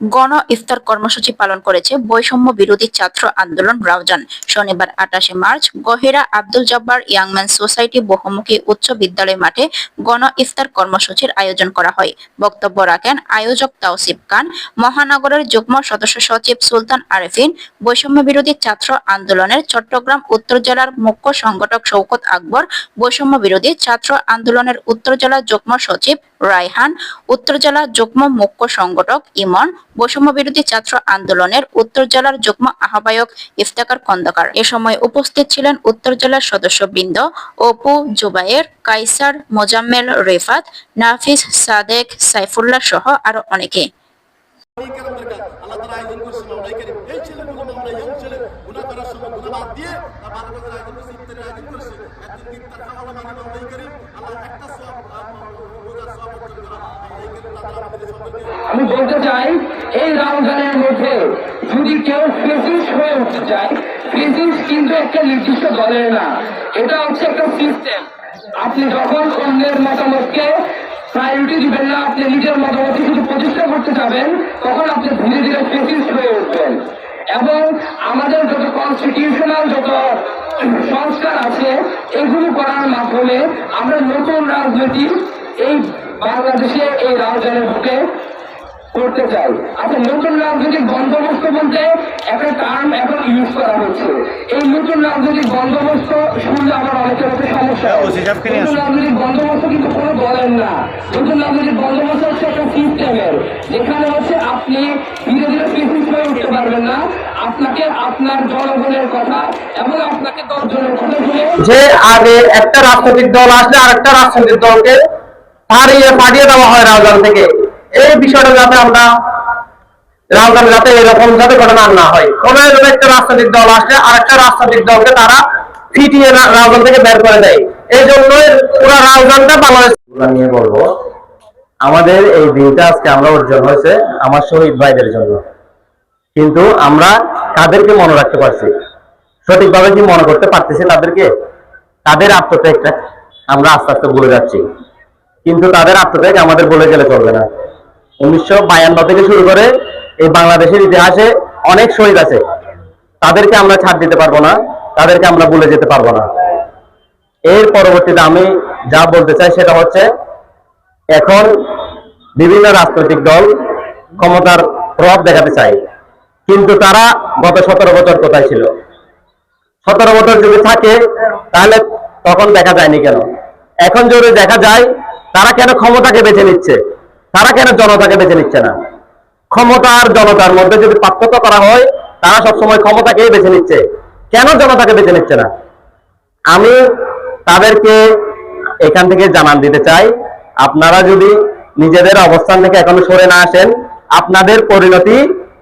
গণ ইফতার কর্মসূচি পালন করেছে বৈষম্য বিরোধী ছাত্র আন্দোলন রাউজান। শনিবার আটাশে মার্চ গহিরা আব্দুল জব্বার ইয়াংম্যান সোসাইটি বহুমুখী উচ্চ বিদ্যালয় মাঠে গণ ইফতার কর্মসূচির আয়োজন করা হয়। বক্তব্য রাখেন আয়োজক তাওসিফ খান, মহানগরের যুগ্ম সদস্য সচিব সুলতান আরেফিন, বৈষম্য বিরোধী ছাত্র আন্দোলনের চট্টগ্রাম উত্তর জেলার মুখ্য সংগঠক শওকত আকবর, বৈষম্য বিরোধী ছাত্র আন্দোলনের উত্তর জেলা যুগ্ম সচিব রায়হান, উত্তর জেলা যুগ্ম মুখ্য সংগঠক ইমন বৈষম্য বিরোধী ছাত্র আন্দোলনের উত্তর জেলার যুগ্ম আহ্বায়ক ইফতেখার খন্দকার। এ সময় উপস্থিত ছিলেন উত্তর জেলার সদস্যবৃন্দ অপু জুবাইর কাইসার মোজাম্মেল রেফাত নাফিস সাদেক সাইফুল্লাহ সহ আরও অনেকে। আমি বলতে চাই এই রমজানের মধ্যে যদি কেউ ফেসিস হয়ে উঠতে চায় ফেসিস কিন্তু একটা নির্দিষ্ট দলের না। এটা হচ্ছে একটা সিস্টেম আপনি যখন অন্যের মতামতকে প্রায়োরিটি দিবেন না, আপনি নিজের মতামতকে শুধু প্রতিষ্ঠা করতে যাবেন, তখন আপনি ধীরে ধীরে ফেসিস হয়ে উঠবেন। এবং আমাদের যত কনস্টিটিউশনাল যত সংস্কার আছে, এগুলো করার মাধ্যমে আমরা নতুন রাজনীতি এই বাংলাদেশে, এই রাজধানীর বুকে করতে চাই। আচ্ছা নতুন রাজনৈতিক বন্দোবস্ত বলতে একটা টার্ম এখন ইউজ করা হচ্ছে। এই নতুন রাজনৈতিক বন্দোবস্ত শুনলে আমার অনেকের মধ্যে সমস্যা নতুন রাজনৈতিক বন্দোবস্ত কিন্তু কোনো দলের না। নতুন রাজনৈতিক বন্দোবস্ত হচ্ছে একটা সিস্টেমের যেখানে হচ্ছে আপনি ধীরে ধীরে পিছিয়ে হয়ে উঠতে পারবেন না। আপনাকে আপনার জনগণের কথা এবং আপনাকে দশজনের কথা শুনে যে আগে একটা রাজনৈতিক দল আসলে আরেকটা রাজনৈতিক দলকে হারিয়ে পাঠিয়ে দেওয়া হয় রাজধানী থেকে। এই বিষয়টা যাতে আমরা রাজধানী যাতে এরকম যাতে ঘটনা না হয়। কোন এরকম একটা রাজনৈতিক দল আসলে আরেকটা রাজনৈতিক দলকে তারা ফিটিয়ে রাজধানী থেকে বের করে দেয়। এই জন্যই পুরো রাজধানীটা বাংলাদেশ নিয়ে বলব, আমাদের এই দিনটা আজকে আমরা অর্জন হয়েছে আমার শহীদ ভাইদের জন্য। কিন্তু আমরা কাদেরকে মনে রাখতে পারছি? সঠিকভাবে কি মনে করতে পারতেছি তাদেরকে? তাদের আত্মত্যাগটা আমরা আস্তে আস্তে ভুলে যাচ্ছি। কিন্তু তাদের আত্মত্যাগ আমাদের বলে গেলে চলবে না। উনিশশো বায়ান্ন থেকে শুরু করে এই বাংলাদেশের ইতিহাসে অনেক শহীদ আছে। তাদেরকে আমরা ছাড় দিতে পারব না, তাদেরকে আমরা ভুলে যেতে পারব না। এর পরবর্তীতে আমি যা বলতে চাই সেটা হচ্ছে, এখন বিভিন্ন রাজনৈতিক দল ক্ষমতার প্রভাব দেখাতে চায়, কিন্তু তারা গত সতেরো বছর কোথায় ছিল? সতেরো বছর যদি থাকে, তাহলে তখন দেখা যায়নি কেন? এখন যদি দেখা যায়, তারা কেন ক্ষমতাকে বেছে নিচ্ছে? তারা কেন জনতাকে বেছে নিচ্ছে না? ক্ষমতা আর জনতার মধ্যে যদি পার্থক্য করা হয়, তারা সবসময় ক্ষমতাকেই বেছে নিচ্ছে। কেন জনতাকে বেছে নিচ্ছে না? আমি তাদেরকে এখান থেকে জানান দিতে চাই, আপনারা যদি নিজেদের অবস্থান থেকে এখনও সরে না আসেন, আপনাদের পরিণতি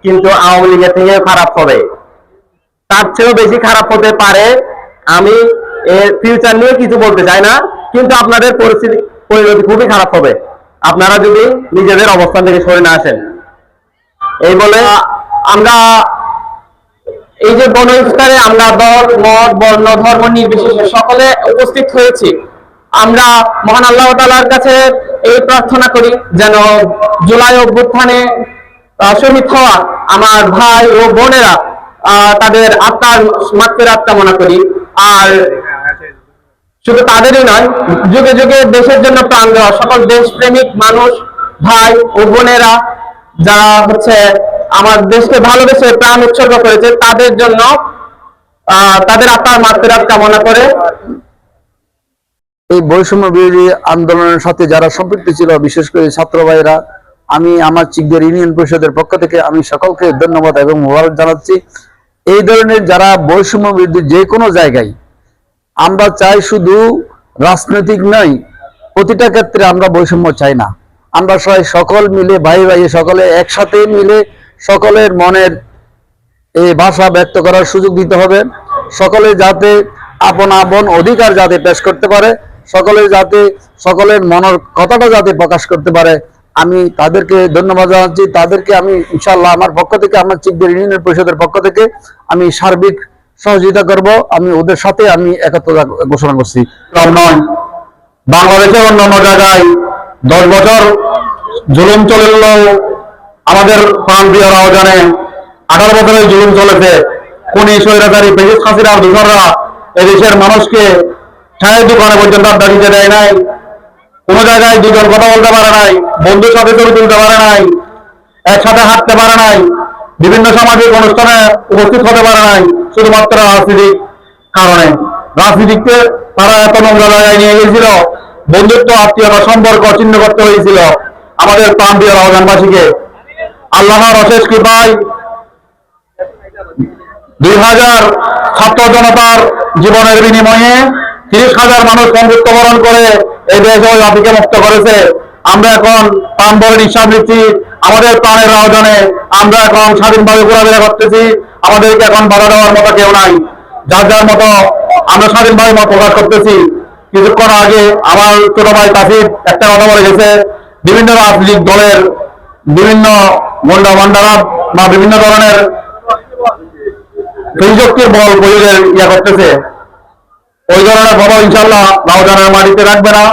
কিন্তু আওয়ামী লীগের থেকে খারাপ হবে। তার চেয়েও বেশি খারাপ হতে পারে, আমি এর ফিউচার নিয়ে কিছু বলতে চাই না, কিন্তু আপনাদের পরিস্থিতি, পরিণতি খুবই খারাপ হবে। আপনারা যদি নিজেদের অবস্থান থেকে সরে না আসেন। এই বলে আমরা এই যে গণ ইফতারে আমরা দল, মত, বর্ণ, ধর্ম নির্বিশেষে সকলে উপস্থিত হয়েছি। আমরা মহান আল্লাহ তালার কাছে এই প্রার্থনা করি যেন জুলাই অভ্যুত্থানে শহীদ হওয়া আমার ভাই ও বোনেরা তাদের আত্মার মাত্রের কামনা করি। আর শুধু তাদেরই নয়, যুগে যুগে দেশের জন্য প্রাণ দেওয়া সকল দেশপ্রেমিক মানুষ, ভাই ও বোনেরা যারা হচ্ছে আমার দেশকে ভালোবেসে প্রাণ উৎসর্গ করেছে, তাদের জন্য তাদের আত্মার মাত্রাত কামনা করে। এই বৈষম্য বিরোধী আন্দোলনের সাথে যারা সম্পৃক্ত ছিল, বিশেষ করে ছাত্র ভাইরা আমি আমার চিকদের ইউনিয়ন পরিষদের পক্ষ থেকে আমি সকলকে ধন্যবাদ এবং মোবারক জানাচ্ছি। এই ধরনের যারা বৈষম্য বিরোধী যে কোনো জায়গায় আমরা চাই শুধু রাজনৈতিক নয়, প্রতিটা ক্ষেত্রে আমরা বৈষম্য চাই না। আমরা সবাই সকল মিলে, ভাই ভাই সকলে একসাথে মিলে সকলের মনের এই ভাষা ব্যক্ত করার সুযোগ দিতে হবে। সকলে যাতে আপন আপন অধিকার যাতে পেশ করতে পারে, সকলে যাতে সকলের মনের কথাটা যাতে প্রকাশ করতে পারে। আমি তাদেরকে ধন্যবাদ জানাচ্ছি। তাদেরকে আমি ইনশাল্লাহ আমার পক্ষ থেকে, আমার চিকদের ইউনিয়ন পরিষদের পক্ষ থেকে আমি সার্বিক সহযোগিতা করব। আমি ওদের সাথে আমি একত্রতা ঘোষণা করছি। নয়। বাংলাদেশের অন্যান্য জায়গায় দশ বছর জুলুম চলে আমাদের প্রাণ প্রিয় জানে, আঠারো বছরের জীবন চলেছে। কোন স্বৈরাচারী ব্রিটিশ হাসিনার দূষণরা এদেশের মানুষকে ছায়ের দোকানে পর্যন্ত দিতে দেয় নাই। কোন জায়গায় দুজন কথা বলতে পারে নাই, বন্ধুর সাথে ছবি তুলতে পারে নাই, একসাথে হাঁটতে পারে নাই, বিভিন্ন সামাজিক অনুষ্ঠানে উপস্থিত হতে পারে নাই। শুধুমাত্র রাজনীতিক কারণে। রাজনীতিকে তারা এত নোংরা জায়গায় নিয়ে গেছিল, বন্ধুত্ব, আত্মীয়তা, সম্পর্ক চিহ্ন করতে হয়েছিল আমাদের প্রান্তীয় রাজধানবাসীকে। আল্লাহর অশেষ কৃপায় দুই হাজার ছাত্র জনতার জীবনের বিনিময়ে তিরিশ হাজার মানুষ মৃত্যুবরণ করে এই দেশ জাতিকে মুক্ত করেছে। আমরা এখন প্রাণ বলে নিঃশ্বাস নিচ্ছি। আমাদের প্রাণের আয়োজনে আমরা এখন স্বাধীনভাবে ঘোরাফেরা করতেছি। আমাদেরকে এখন বাধা দেওয়ার মতো কেউ নাই। যার যার মতো আমরা স্বাধীনভাবে মত প্রকাশ করতেছি। কিছুক্ষণ আগে আমার ছোট ভাই কাসিফ একটা কথা বলে গেছে। বিভিন্ন রাজনৈতিক দলের বিভিন্ন গন্ডা ভান্ডারা বা বিভিন্ন ধরনের প্রযুক্তির বল প্রয়োগের ইয়া করতেছে। ওই ধরনের খবর ইনশাল্লাহ রাউজানের মাটিতে রাখবে না।